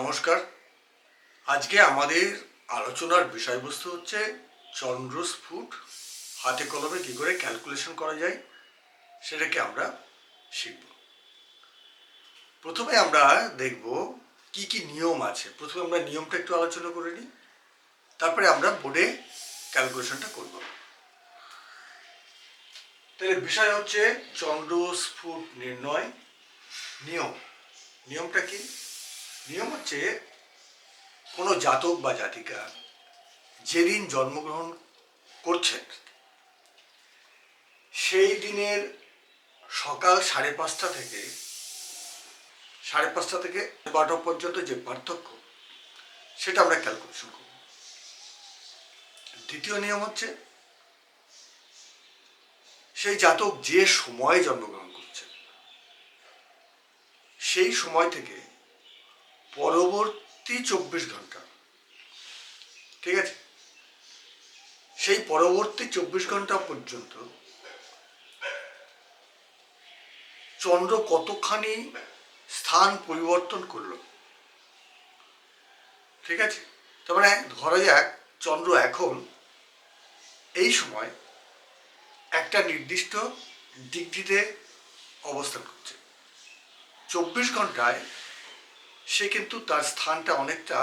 নমস্কার। আজকে আমাদের আলোচনার বিষয়বস্তু হচ্ছে চন্দ্রস্ফুট হাতে কলমে কী করে ক্যালকুলেশন করা যায়, সেটাকে আমরা শিখব। প্রথমে আমরা দেখব কি কি নিয়ম আছে। প্রথমে আমরা নিয়মটা একটু আলোচনা করে নিই, তারপরে আমরা বোর্ডে ক্যালকুলেশনটা করব। তাহলে বিষয় হচ্ছে চন্দ্রস্ফুট নির্ণয় নিয়ম। নিয়মটা কি? নিয়ম হচ্ছে কোনো জাতক বা জাতিকা যেদিন জন্মগ্রহণ করছেন, সেই দিনের সকাল সাড়ে পাঁচটা থেকে, সাড়ে পাঁচটা থেকে বারোটা পর্যন্ত যে পার্থক্য, সেটা আমরা ক্যালকুলেশন করব। দ্বিতীয় নিয়ম হচ্ছে, সেই জাতক যে সময়ে জন্মগ্রহণ করছে, সেই সময় থেকে পরবর্তী চব্বিশ ঘণ্টা। ঠিক আছে? সেই পরবর্তী চব্বিশ ঘণ্টা পর্যন্ত চন্দ্র কতখানি স্থান পরিবর্তন করল? ঠিক আছে? তার মানে ধরা যাক, চন্দ্র এখন এই সময় একটা নির্দিষ্ট ডিগ্রিতে অবস্থান করছে। চব্বিশ ঘন্টায় সে কিন্তু তার স্থানটা অনেকটা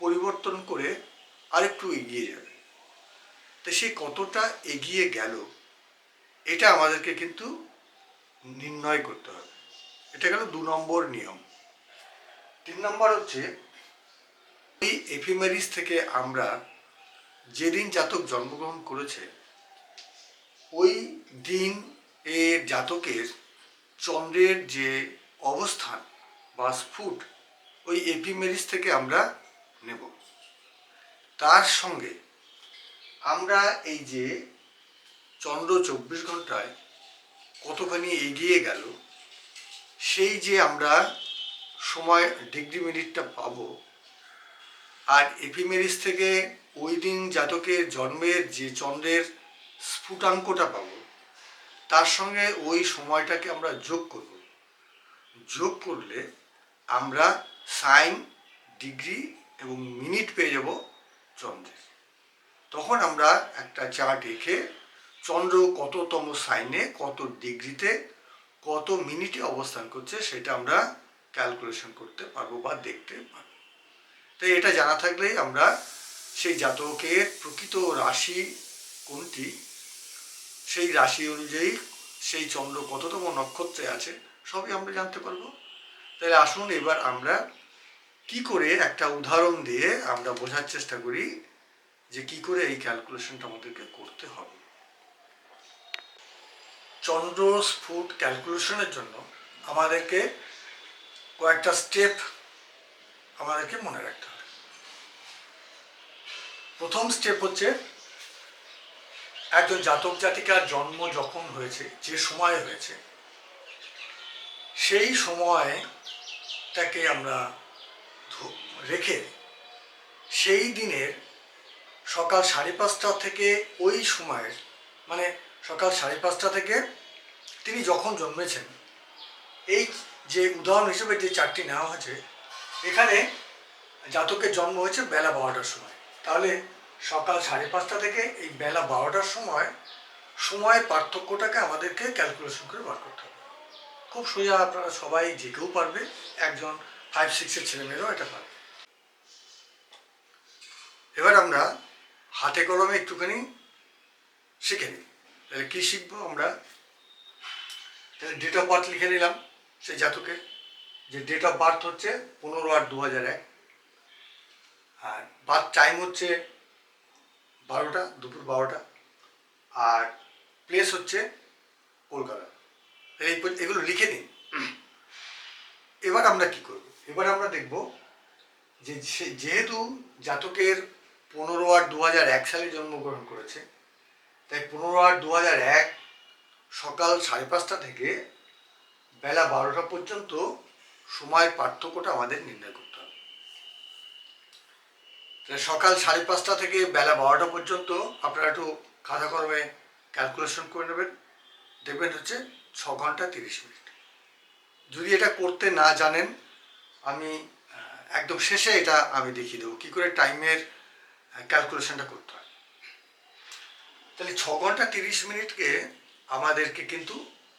পরিবর্তন করে আরেকটু এগিয়ে যাবে। তো সে কতটা এগিয়ে গেল, এটা আমাদেরকে কিন্তু নির্ণয় করতে হবে। এটা গেল দু নম্বর নিয়ম। তিন নম্বর হচ্ছে, এই এফিমেরিস থেকে আমরা যেদিন জাতক জন্মগ্রহণ করেছে, ওই দিন এর জাতকের চন্দ্রের যে অবস্থান বা স্ফুট ওই এপিমেরিস থেকে আমরা নেব। তার সঙ্গে আমরা এই যে চন্দ্র চব্বিশ ঘন্টায় কতখানি এগিয়ে গেল, সেই যে আমরা সময় ডিগ্রি মিনিটটা পাবো, আর এপিমেরিস থেকে ওই দিন জাতকের জন্মের যে চন্দ্রের স্ফুটাঙ্কটা পাবো, তার সঙ্গে ওই সময়টাকে আমরা যোগ করব। যোগ করলে আমরা সাইন, ডিগ্রি এবং মিনিট পেয়ে যাব চন্দ্রের। তখন আমরা একটা চার্ট এঁকে চন্দ্র কততম সাইনে, কত ডিগ্রিতে, কত মিনিটে অবস্থান করছে সেটা আমরা ক্যালকুলেশন করতে পারব বা দেখতে পারব। তাই এটা জানা থাকলেই আমরা সেই জাতকের প্রকৃত রাশি কোনটি, সেই রাশি অনুযায়ী সেই চন্দ্র কততম নক্ষত্রে আছে, সবই আমরা জানতে পারব। তাহলে আসুন এবার আমরা কি করে একটা উদাহরণ দিয়ে আমরা বোঝার চেষ্টা করি যে কি করে এই ক্যালকুলেশনটা আমাদেরকে করতে হবে। চন্দ্র স্ফুট ক্যালকুলেশনের জন্য আমাদেরকে কয়েকটা স্টেপ আমাদেরকে মনে রাখতে হবে। প্রথম স্টেপ হচ্ছে একজন জাতক জাতিকার জন্ম যখন হয়েছে, যে সময় হয়েছে, সেই সময়টাকে আমরা রেখে সেই দিনের সকাল সাড়ে পাঁচটা থেকে ওই সময়ের মানে সকাল সাড়ে পাঁচটা থেকে তিনি যখন জন্মেছেন, এই যে উদাহরণ হিসেবে যে চারটি নেওয়া হয়েছে এখানে জাতকের জন্ম হয়েছে বেলা বারোটার সময়। তাহলে সকাল সাড়ে পাঁচটা থেকে এই বেলা বারোটার সময়, সময়ের পার্থক্যটাকে আমাদেরকে ক্যালকুলেশন করে বার করতে হবে। খুব সোজা আপনারা সবাই যে কেউ পারবে, একজন ফাইভ সিক্সের ছেলেমেয়েরাও এটা পারবে। এবার আমরা হাতে কলমে একটুখানি শিখে নিই। তাহলে কী শিখব আমরা? তাহলে ডেট অফ বার্থ লিখে নিলাম সেই জাতকের যে ডেট অফ বার্থ হচ্ছে পনেরো আট দু হাজার এক। আর বার্থ টাইম হচ্ছে বারোটা, দুপুর বারোটা। আর প্লেস হচ্ছে কলকাতা। এই এগুলো লিখে নিন এবার আমরা কি করব? এবার আমরা দেখব যে যেহেতু জাতকের পনেরো আট দু হাজার এক সালে জন্মগ্রহণ করেছে, তাই পনেরো আট দু হাজার এক সকাল সাড়ে পাঁচটা থেকে বেলা বারোটা পর্যন্ত সময়ের পার্থক্যটা আমাদের নির্ণয় করতে হবে। সকাল সাড়ে পাঁচটা থেকে বেলা বারোটা পর্যন্ত আপনারা একটু খাতা কলমে ক্যালকুলেশন করে নেবেন। দেখবেন হচ্ছে ছ ঘণ্টা তিরিশ মিনিট। যদি এটা করতে না জানেন, আমি একদম শেষে এটা আমি দেখিয়ে দেবো। কী করে টাইমের ক্যালকুলেশনটা করতে হয়। তাহলে ছ ঘণ্টা তিরিশ মিনিটকে আমাদেরকে কিন্তু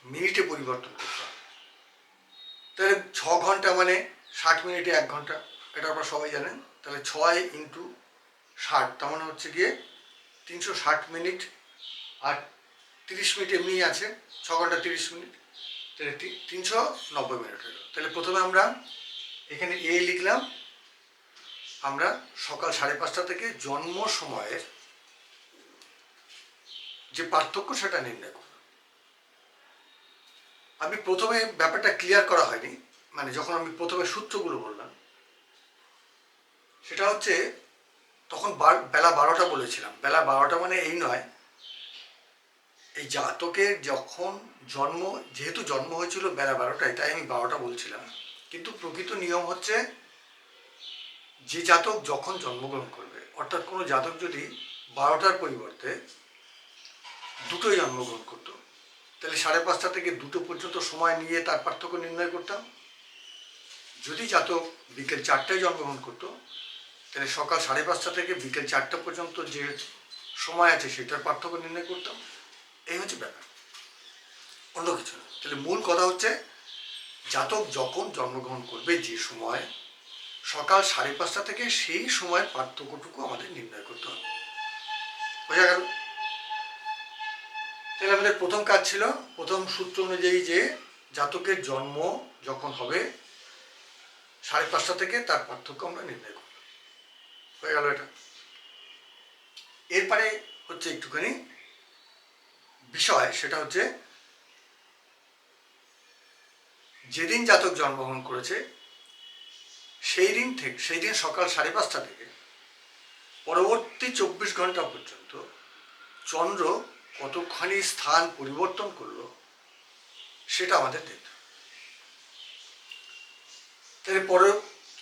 মিনিটে পরিবর্তন করতে হবে। তাহলে ছ ঘণ্টা মানে ষাট মিনিটে এক ঘণ্টা। এটা আপনারা সবাই জানেন। তাহলে ছয় ইন্টু ষাট, তার মানে হচ্ছে গিয়ে তিনশো ষাট মিনিট আর তিরিশ মিনিট এমনি আছে, ছ ঘণ্টা তিরিশ মিনিট। তাহলে তিনশো নব্বই মিনিট হলো। তাহলে প্রথমে আমরা এখানে এ লিখলাম। আমরা সকাল সাড়ে পাঁচটা থেকে জন্ম সময়ের যে পার্থক্য সেটা নির্ণয় করব। আমি প্রথমে ব্যাপারটা ক্লিয়ার করা হয়নি মানে যখন আমি প্রথমে সূত্রগুলো বললাম, সেটা হচ্ছে তখন বেলা বারোটা বলেছিলাম। বেলা বারোটা মানে এই নয় এই জাতকের যখন জন্ম, যেহেতু জন্ম হয়েছিল বেলা বারোটায় তাই আমি বারোটা বলছিলাম। কিন্তু প্রকৃত নিয়ম হচ্ছে যে জাতক যখন জন্মগ্রহণ করবে, অর্থাৎ কোনো জাতক যদি বারোটার পরিবর্তে দুটোই জন্মগ্রহণ করতো, তাহলে সাড়ে পাঁচটা থেকে দুটো পর্যন্ত সময় নিয়ে তার পার্থক্য নির্ণয় করতাম। যদি জাতক বিকেল চারটায় জন্মগ্রহণ করতো, তাহলে সকাল সাড়ে পাঁচটা থেকে বিকেল চারটা পর্যন্ত যে সময় আছে সেটার পার্থক্য নির্ণয় করতাম। এই হচ্ছে ব্যাপার। অন্য কিছু না। তাহলে মূল কথা হচ্ছে, জাতক যখন জন্মগ্রহণ করবে যে সময়, সকাল সাড়ে পাঁচটা থেকে সেই সময়ের পার্থক্যটুকু আমাদের নির্ণয় করতে হবে। বোঝা গেল? তাহলে আমাদের প্রথম কাজ ছিল, প্রথম সূত্র অনুযায়ী যে জাতকের জন্ম যখন হবে, সাড়ে পাঁচটা থেকে তার পার্থক্য আমরা নির্ণয় করব। হয়ে গেল এটা। এরপরে হচ্ছে একটুখানি বিষয় সেটা হচ্ছে, যেদিন জাতক জন্মগ্রহণ করেছে, সেই দিন থেকে, সেই দিন সকাল সাড়ে পাঁচটা থেকে পরবর্তী চব্বিশ ঘণ্টা পর্যন্ত চন্দ্র কতখানি স্থান পরিবর্তন করল, সেটা আমাদের দেখতে। তাহলে পরে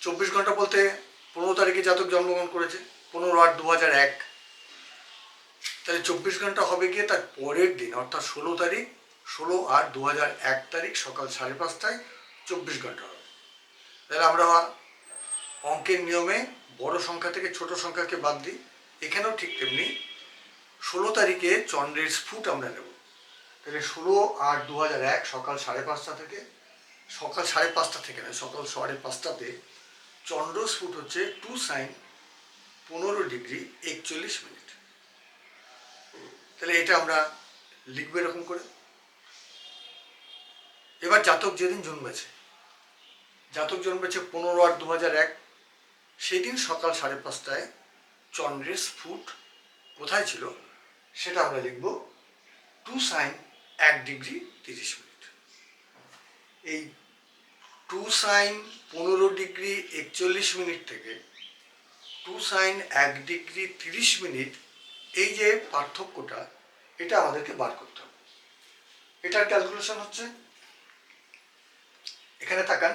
চব্বিশ ঘণ্টা বলতে পনেরো তারিখে জাতক জন্মগ্রহণ করেছে, পনেরো আট দু হাজার এক তাহলে চব্বিশ ঘণ্টা হবে গিয়ে তার পরের দিন, অর্থাৎ ষোলো তারিখ, ষোলো আট দু হাজার এক তারিখ সকাল সাড়ে পাঁচটায় চব্বিশ ঘণ্টা হবে। তাহলে আমরা অঙ্কের নিয়মে বড় সংখ্যা থেকে ছোট সংখ্যাকে বাদ দিই। এখানেও ঠিক তেমনি ষোলো তারিখে চন্দ্রের স্ফুট আমরা নেব। তাহলে ষোলো আট দু হাজার এক সকাল সাড়ে পাঁচটা থেকে, সকাল সাড়ে পাঁচটা থেকে নয়, সকাল সাড়ে পাঁচটাতে চন্দ্র স্ফুট হচ্ছে টু সাইন পনেরো ডিগ্রি একচল্লিশ মিনিট। তাহলে এটা আমরা লিখব এরকম করে। এবার জাতক যেদিন জন্মেছে, জাতক জন্মেছে পনেরো আট দু হাজার এক, সেদিন সকাল সাড়ে পাঁচটায় চন্দ্রের স্ফুট কোথায় ছিল সেটা আমরা লিখব টু সাইন এক ডিগ্রি তিরিশ মিনিট। এই টু সাইন পনেরো ডিগ্রি একচল্লিশ মিনিট থেকে টু সাইন এক ডিগ্রি তিরিশ মিনিট এই যে পার্থক্যটা, এটা আমাদেরকে বার করতে হবে। এটার ক্যালকুলেশন হচ্ছে, এখানে তাকান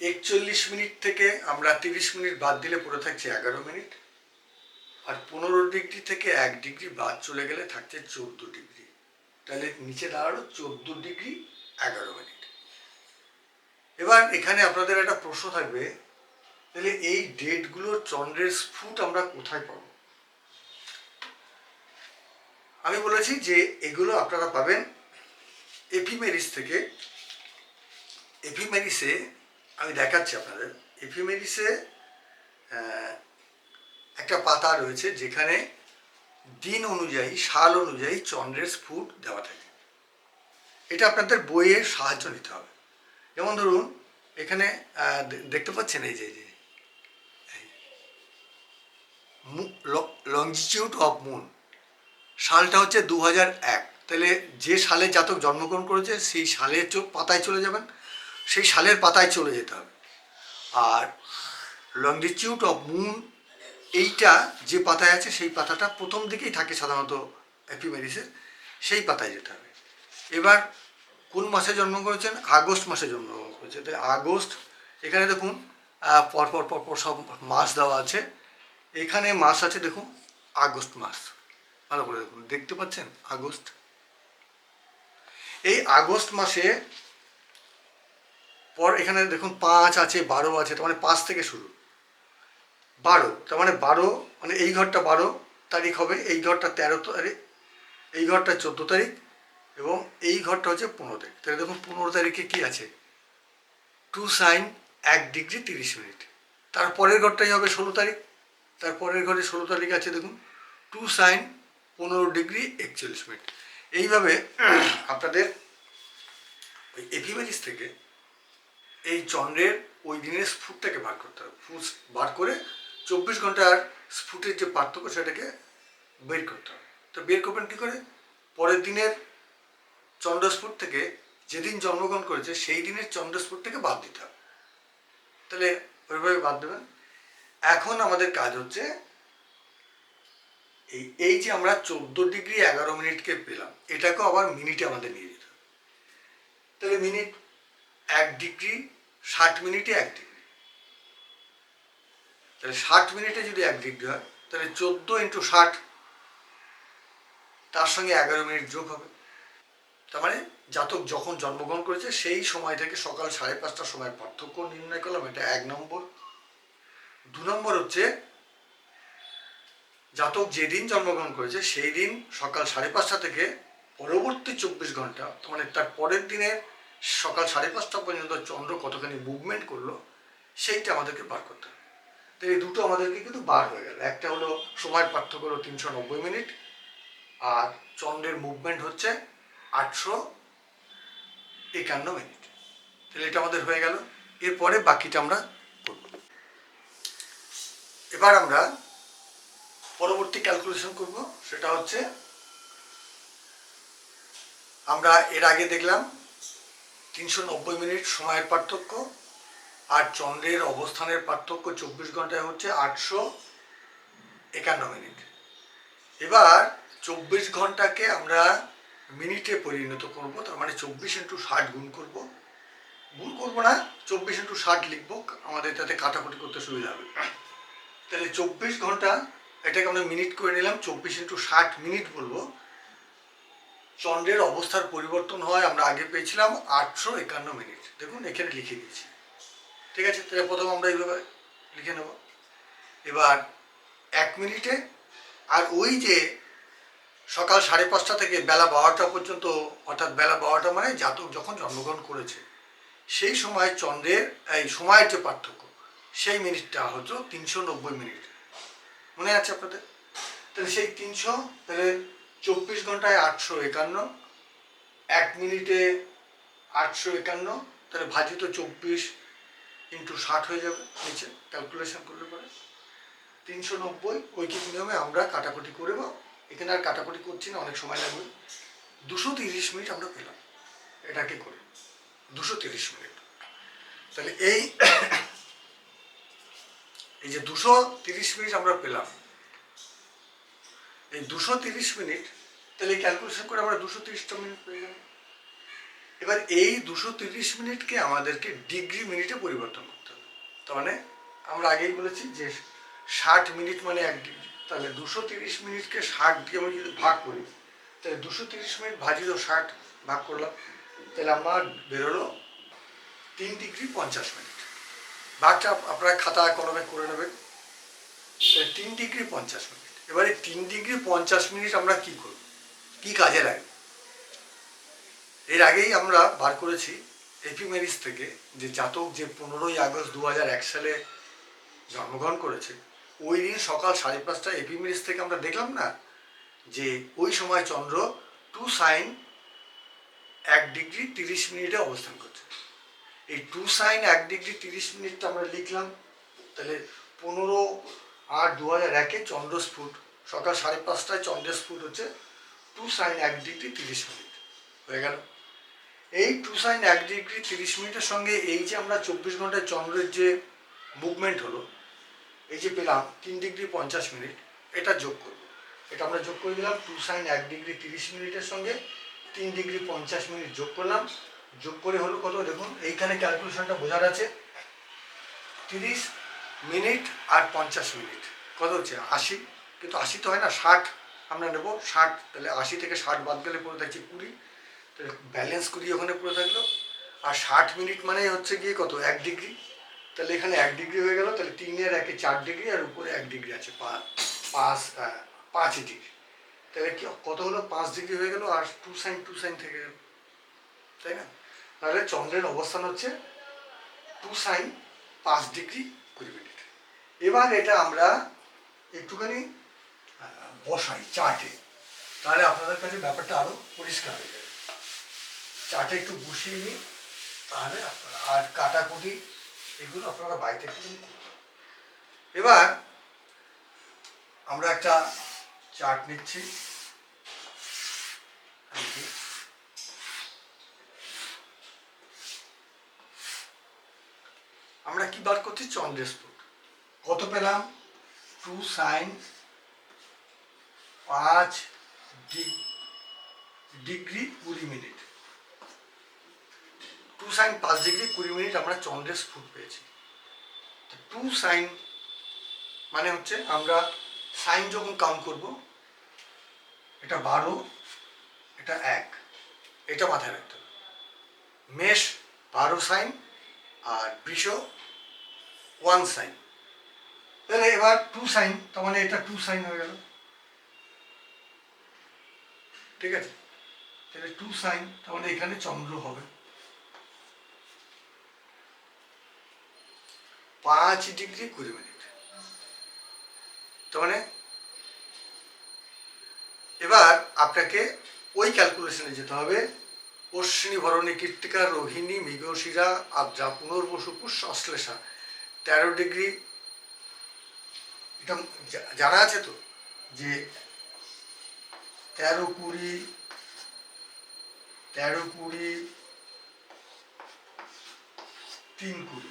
একচল্লিশ মিনিট থেকে আমরা তিরিশ মিনিট বাদ দিলে পড়ে থাকছে এগারো মিনিট, আর পনেরো ডিগ্রি থেকে এক ডিগ্রি বাদ চলে গেলে থাকছে চোদ্দ ডিগ্রি। তাহলে নিচে দাঁড়াল চোদ্দ ডিগ্রি এগারো মিনিট। এবার এখানে আপনাদের একটা প্রশ্ন থাকবে, তাহলে এই ডেটগুলোর চন্দ্রের স্ফুট আমরা কোথায় পাবো? আমি বলেছি যে এগুলো আপনারা পাবেন এপিমেরিস থেকে। এপিমেরিসে আমি দেখাচ্ছি আপনাদের। এপিমেরিসে একটা পাতা রয়েছে যেখানে দিন অনুযায়ী, সাল অনুযায়ী চন্দ্রের স্ফুট দেওয়া থাকে। এটা আপনাদের বইয়ের সাহায্য নিতে হবে। যেমন ধরুন, এখানে দেখতে পাচ্ছেন এই যে লংজিটিউড অফ মুন সালটা হচ্ছে দু এক। তাহলে যে সালে জাতক জন্মগ্রহণ করেছে, সেই সালের পাতায় চলে যাবেন। সেই সালের পাতায় চলে যেতে হবে। আর লংজিটিউড অফ মুন এইটা যে পাতায় আছে, সেই পাতাটা প্রথম দিকেই থাকে সাধারণত অ্যাপিমেরিসের সেই পাতায় যেতে হবে। এবার কোন মাসে জন্ম করেছেন? আগস্ট মাসে জন্মগ্রহণ করেছে তাই আগস্ট, এখানে দেখুন পরপর পরপর সব মাস দেওয়া আছে। এখানে মাস আছে, দেখুন, আগস্ট মাস। ভালো করে দেখুন, দেখতে পাচ্ছেন? আগস্ট। এই আগস্ট মাসে পর এখানে দেখুন পাঁচ আছে, বারো আছে, তার মানে পাঁচ থেকে শুরু। বারো, তার মানে বারো মানে এই ঘরটা বারো তারিখ হবে, এই ঘরটা তেরো তারিখ, এই ঘরটা চোদ্দ তারিখ এবং এই ঘরটা হচ্ছে পনেরো তারিখ। তাহলে দেখুন পনেরো তারিখে কী আছে? টু সাইন এক ডিগ্রি তিরিশ মিনিট। তারপরের ঘরটাই হবে ষোলো তারিখ। তারপরের ঘরে ষোলো তারিখ আছে দেখুন। টু সাইন পনেরো ডিগ্রি একচল্লিশ মিনিট। এইভাবে আপনাদের ওই এপিমেরিস থেকে এই চন্দ্রের ওই দিনের স্ফুটটাকে বার করতে হবে। ফুট বার করে চব্বিশ ঘণ্টার স্ফুটের যে পার্থক্য সেটাকে বের করতে হবে। তো বের করবেন কী করে? পরের দিনের চন্দ্রস্ফুট থেকে যেদিন জন্মগ্রহণ করেছে সেই দিনের চন্দ্রস্ফুট থেকে বাদ দিতে হবে। তাহলে ওইভাবে বাদ দেবেন। এখন আমাদের কাজ হচ্ছে এই এই যে আমরা চোদ্দ ডিগ্রি এগারো মিনিটকে পেলাম, এটাকেও আবার মিনিটে আমাদের নিয়ে যেতে তাহলে মিনিট এক ডিগ্রি, ষাট মিনিটে এক ডিগ্রি। তাহলে ষাট মিনিটে যদি এক ডিগ্রি হয়, তাহলে চোদ্দ ইন্টু ষাট, তার সঙ্গে এগারো মিনিট যোগ হবে। তার মানে জাতক যখন জন্মগ্রহণ করেছে, সেই সময় থেকে সকাল সাড়ে পাঁচটার সময় পার্থক্য নির্ণয় করলাম, এটা এক নম্বর। দু নম্বর হচ্ছে জাতক যেদিন জন্মগ্রহণ করেছে, সেই দিন সকাল সাড়ে পাঁচটা থেকে পরবর্তী চব্বিশ ঘণ্টা মানে তার পরের দিনের সকাল সাড়ে পাঁচটা পর্যন্ত চন্দ্র কতখানি মুভমেন্ট করল, সেইটা আমাদেরকে বার করতে হবে। তো এই দুটো আমাদেরকে কিন্তু বার হয়ে গেল। একটা হলো সময়ের পার্থক্য হলো তিনশো নব্বই মিনিট, আর চন্দ্রের মুভমেন্ট হচ্ছে আটশো একান্ন মিনিট। তাহলে এটা আমাদের হয়ে গেল। এরপরে বাকিটা আমরা করব। এবার আমরা পরবর্তী ক্যালকুলেশন করব। সেটা হচ্ছে, আমরা এর আগে দেখলাম, তিনশো নব্বই মিনিট সময়ের পার্থক্য, আর চন্দ্রের অবস্থানের পার্থক্য চব্বিশ ঘন্টায় হচ্ছে আটশো একান্ন মিনিট। এবার চব্বিশ ঘন্টাকে আমরা মিনিটে পরিণত করব, তার মানে চব্বিশ ইন্টু ষাট গুণ করব। গুণ করব না, চব্বিশ ইন্টু ষাট লিখব, আমাদের তাতে কাটাকুটি করতে সুবিধা হবে। তাহলে চব্বিশ ঘণ্টা এটাকে আমরা মিনিট করে নিলাম, চব্বিশ ইন্টু ষাট মিনিট বলব। চন্দ্রের অবস্থার পরিবর্তন হয়, আমরা আগে পেয়েছিলাম আটশো একান্ন মিনিট। দেখুন, এখানে লিখে দিয়েছি। ঠিক আছে? তাহলে প্রথম আমরা এইভাবে লিখে নেব। এবার এক মিনিটে, আর ওই যে সকাল সাড়ে পাঁচটা থেকে বেলা বারোটা পর্যন্ত, অর্থাৎ বেলা বারোটা মানে জাতক যখন জন্মগ্রহণ করেছে, সেই সময় চন্দ্রের, এই সময়ের যে পার্থক্য, সেই মিনিটটা হতো তিনশো নব্বই মিনিট। মনে আছে আপনাদের? তাহলে সেই তিনশো, তাহলে চব্বিশ ঘন্টায় আটশো একান্ন, এক মিনিটে আটশো একান্ন, তাহলে ভাজিত চব্বিশ ইন্টু ষাট হয়ে যাবে, নিচে ক্যালকুলেশন করলে পরে। তিনশো নব্বই, ঐকিক নিয়মে আমরা কাটাকুটি করে বা এখানে আর কাটাকুটি করছি না, অনেক সময় লাগবে। দুশো তিরিশ মিনিট আমরা পেলাম। এটাকে করে। দুশো তিরিশ মিনিট। তাহলে এই এই যে দুশো তিরিশ মিনিট আমরা পেলাম। এই দুশো তিরিশ মিনিট, তাহলে ক্যালকুলেশন করে আমরা দুশো তিরিশটা মিনিট পেয়ে গেলাম এবার এই দুশো তিরিশ মিনিটকে আমাদেরকে ডিগ্রি মিনিটে পরিবর্তন করতে হবে। তার মানে আমরা আগেই বলেছি যে ষাট মিনিট মানে এক ডিগ্রি। তাহলে দুশো তিরিশ মিনিটকে ষাট দিয়ে আমি যদি ভাগ করি, তাহলে দুশো তিরিশ মিনিট ভাজিত ষাট ভাগ করলাম, তাহলে আমার বেরোলো তিন ডিগ্রি পঞ্চাশ মিনিট। ভাগটা আপনারা খাতা কলমে করে নেবেন। তিন ডিগ্রি পঞ্চাশ মিনিট। এবারে তিন ডিগ্রি পঞ্চাশ মিনিট আমরা কি করব? কি কাজে লাগবে? এর আগেই আমরা বার করেছি এপিমেরিস থেকে যে জাতক যে পনেরোই আগস্ট দু এক সালে জন্মগ্রহণ করেছে, ওই দিন সকাল সাড়ে পাঁচটা এপিমেরিস থেকে আমরা দেখলাম না যে ওই সময় চন্দ্র টু সাইন এক ডিগ্রি তিরিশ মিনিটে অবস্থান করছে। এই টু সাইন এক ডিগ্রি তিরিশ মিনিটটা আমরা লিখলাম, তাহলে পনেরো আট দু হাজার একে চন্দ্রস্ফুট, সকাল সাড়ে পাঁচটায় চন্দ্রস্ফুট হচ্ছে টু সাইন এক ডিগ্রি তিরিশ মিনিট হয়ে গেল। এই টু সাইন এক ডিগ্রি তিরিশ মিনিটের সঙ্গে এই যে আমরা চব্বিশ ঘন্টায় চন্দ্রের যে মুভমেন্ট হলো, এই যে পেলাম তিন ডিগ্রি পঞ্চাশ মিনিট এটা যোগ করব। এটা আমরা যোগ করে দিলাম টু সাইন এক ডিগ্রি তিরিশ মিনিটের সঙ্গে তিন ডিগ্রি পঞ্চাশ মিনিট যোগ করলাম যোগ করে হলো কত? দেখুন, এইখানে ক্যালকুলেশনটা বোঝার আছে। তিরিশ মিনিট আর পঞ্চাশ মিনিট। কত হচ্ছে? আশি। কিন্তু আশি তো হয় না, ষাট। আমরা নেব ষাট। তাহলে আশি থেকে ষাট বাদ গেলে পড়ে থাকছে কুড়ি। তাহলে ব্যালেন্স কুড়ি ওখানে পড়ে থাকল। আর ষাট মিনিট মানে হচ্ছে গিয়ে কত? এক ডিগ্রি। তাহলে এখানে এক ডিগ্রি হয়ে গেল। তাহলে তিনের একে চার ডিগ্রি আর উপরে এক ডিগ্রি আছে। পাঁচ পাঁচ ডিগ্রি। তাহলে কত হলো? পাঁচ ডিগ্রি হয়ে গেল আর টু সাইন টু সাইন থেকে তাই না? তাহলে চন্দ্রের অবস্থান হচ্ছে টু সাইন পাঁচ ডিগ্রি কুড়ি মিনিট এবার এটা আমরা একটুখানি বসাই চার্টে তাহলে আপনাদের কাছে ব্যাপারটা আরও পরিষ্কার হয়ে যাবে। চার্টে একটু বসিয়ে নিই, তাহলে আপনারা, আর কাটাকুটি এগুলো আপনারা বাড়িতে। এবার আমরা একটা চার্ট নিচ্ছি এই যে। আমরা কি বার করছি চন্দ্রের স্ফুট কত পেলাম? টু সাইন পাঁচ ডিগ্রি কুড়ি মিনিট। টু সাইন পাঁচ ডিগ্রি কুড়ি মিনিট আমরা চন্দ্রের স্ফুট পেয়েছি টু সাইন মানে হচ্ছে আমরা সাইন যখন কাউন্ট করব, এটা বারো, এটা এক। এটা মাথায় রাখতে হবে। মেষ বারো সাইন আর বৃষ ওয়ান সাইন তাহলে এবার টু সাইন তার মানে এটা টু সাইন হয়ে গেল। ঠিক আছে? তাহলে টু সাইন মানে এখানে চন্দ্র হবে। পাঁচ ডিগ্রি কুড়ি মিনিট। তার মানে এবার আপনাকে ওই ক্যালকুলেশনে যেতে হবে। অশ্বিনী ভরণী কীর্তিকা, রোহিণী, মৃগশিরা আদ্রা পুনর্বসু, পুষ্য, অশ্লেষা। তেরো ডিগ্রি, এটা জানা আছে তো? যে তেরো কুড়ি তেরো কুড়ি, তিন কুড়ি।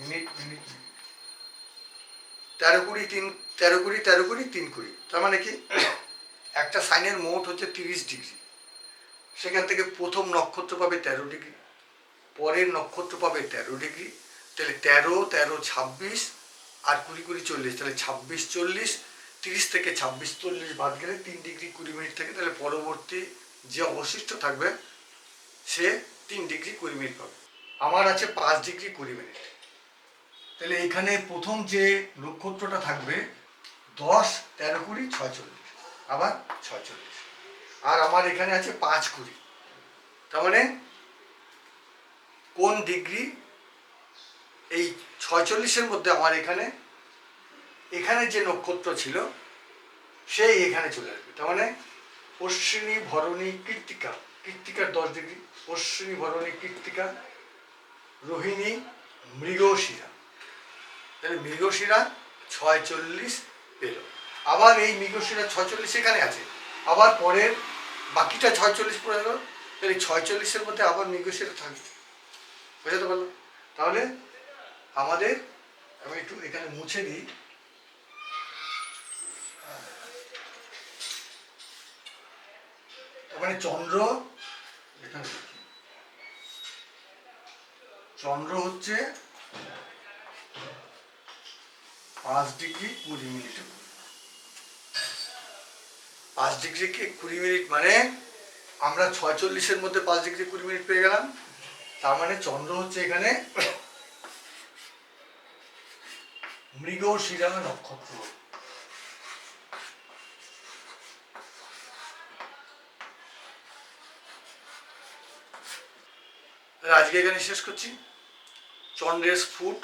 Minute minute minute. তেরো কুড়ি, তিন, তেরো কুড়ি তেরো কুড়ি, তিন কুড়ি। তার মানে কি? একটা সাইনের মোট হচ্ছে তিরিশ ডিগ্রি। সেখান থেকে প্রথম নক্ষত্র পাবে তেরো ডিগ্রি। পরের নক্ষত্র পাবে তেরো ডিগ্রি। তাহলে তেরো তেরো, ছাব্বিশ আর কুড়ি কুড়ি, চল্লিশ। তাহলে ছাব্বিশ, চল্লিশ, তিরিশ থেকে ছাব্বিশ, চল্লিশ বাদ গেলে তিন ডিগ্রি কুড়ি মিনিট থেকে। তাহলে পরবর্তী যে অবশিষ্ট থাকবে, সে তিন ডিগ্রি কুড়ি মিনিট পাবে। আমার আছে পাঁচ ডিগ্রি কুড়ি মিনিট। তাহলে এখানে প্রথম যে নক্ষত্রটা থাকবে, দশ, তেরো, কুড়ি ছয়চল্লিশ আবার ছয়চল্লিশ আর আমার এখানে আছে পাঁচ কুড়ি। তার মানে কোন ডিগ্রি? এই ছয়চল্লিশের মধ্যে আমার এখানে এখানে যে নক্ষত্র ছিল, সেই এখানে চলে আসবে। তার মানে অশ্বিনী, ভরণী, কৃত্তিকা। কৃত্তিকার দশ ডিগ্রি। অশ্বিনী, ভরণী, কৃত্তিকা, রোহিণী, মৃগশিরা। তাহলে মৃগশিরা ছয়চল্লিশ পেল। আবার এই মৃগশিরা ছয়চল্লিশ এখানে আছে। আবার পরের বাকিটা ছয়চল্লিশ পড়ে গেল। তাহলে ছয়চল্লিশের মধ্যে আবার মৃগশিরা থাকবে বোঝাতে পারল তাহলে আমাদের, আমি একটু এখানে মুছে দিই। মানে চন্দ্র, এখানে চন্দ্র হচ্ছে পাঁচ ডিগ্রি কুড়ি মিনিট। পাঁচ ডিগ্রি কুড়ি মিনিট মানে আমরা ছয়চল্লিশের মধ্যে পাঁচ ডিগ্রি কুড়ি মিনিট পেয়ে গেলাম। তার মানে চন্দ্র হচ্ছে এখানে মৃগ শিরা নক্ষত্র আজকে এখানে শেষ করছি। চন্দ্রের ফুট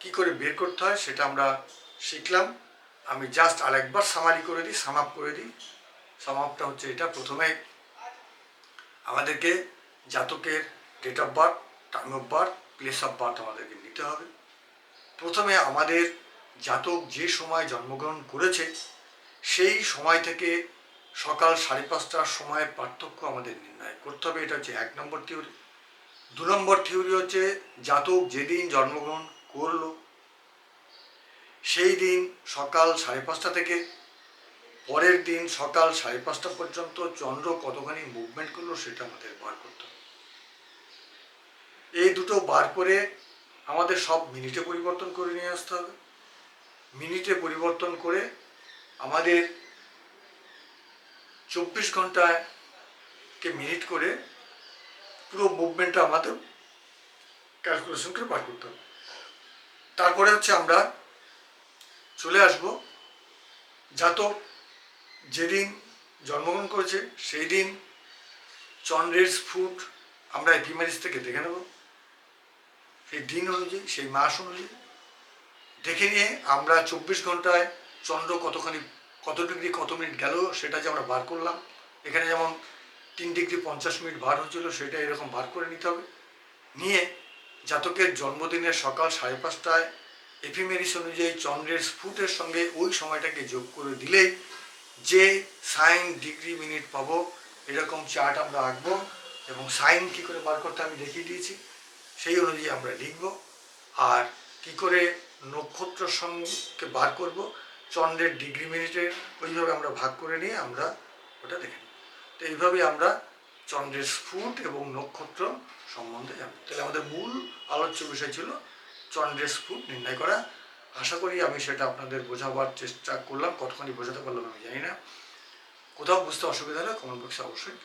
কি করে বের করতে হয় সেটা আমরা শিখলাম। আমি জাস্ট আরেকবার সামারি করে দিই সাম আপ করে দিই। সামাপটা হচ্ছে এটা। প্রথমে আমাদেরকে জাতকের date of birth time of birth place of birth আমাদেরকে নিতে হবে। প্রথমে আমাদের জাতক যে সময় জন্মগ্রহণ করেছে, সেই সময় থেকে সকাল সাড়ে পাঁচটার সময়ের পার্থক্য আমাদের নির্ণয় করতে হবে, এটা হচ্ছে এক নম্বর থিওরি দু নম্বর থিওরি হচ্ছে জাতক যেদিন জন্মগ্রহণ করল, সেই দিন সকাল সাড়ে পাঁচটা থেকে পরের দিন সকাল সাড়ে পাঁচটা পর্যন্ত চন্দ্র কতখানি মুভমেন্ট করল সেটা আমাদের বার করতে হবে। এই দুটো বার করে আমাদের সব মিনিটে পরিবর্তন করে নিয়ে আসতে হবে। মিনিটে পরিবর্তন করে আমাদের চব্বিশ ঘন্টাকে মিনিট করে পুরো মুভমেন্টটা আমাদের ক্যালকুলেশন করে বার করতে হবে। তারপরে হচ্ছে আমরা চলে আসব। জাতক যেদিন জন্মগ্রহণ করেছে সেই দিন চন্দ্রের ফুট আমরা এপিমারিস থেকে দেখে নেব। সেই দিন অনুযায়ী, সেই মাস অনুযায়ী। দেখে নিয়ে আমরা চব্বিশ ঘন্টায় চন্দ্র কতখানি, কত ডিগ্রি, কত মিনিট গেল সেটা যে আমরা বার করলাম। এখানে যেমন তিন ডিগ্রি পঞ্চাশ মিনিট বার হয়েছিল, সেটা এরকম বার করে নিতে হবে। নিয়ে জাতকের জন্মদিনের সকাল সাড়ে পাঁচটায় এফিমেরিস অনুযায়ী চন্দ্রের স্ফুটের সঙ্গে ওই সময়টাকে যোগ করে দিলেই যে সাইন ডিগ্রি মিনিট পাবো, এরকম চার্ট আমরা আঁকবো এবং সাইন কী করে বার করতে আমি দেখিয়ে দিয়েছি। সেই অনুযায়ী আমরা লিখব। আর কি করে নক্ষত্র সঙ্গে বার করব, চন্দ্রের ডিগ্রি মিনিটের ওইভাবে আমরা ভাগ করে নিয়ে আমরা ওটা দেখে নিই তো এইভাবেই আমরা চন্দ্রের স্ফুট এবং নক্ষত্র সম্বন্ধে জানব। তাহলে আমাদের মূল আলোচ্য বিষয় ছিল চন্দ্রের স্ফুট নির্ণয় করা। আশা করি আমি সেটা আপনাদের বোঝাবার চেষ্টা করলাম। কতখানি বোঝাতে পারলাম আমি জানি না। কোথাও বুঝতে অসুবিধা হলে কমেন্ট বক্সে অবশ্যই।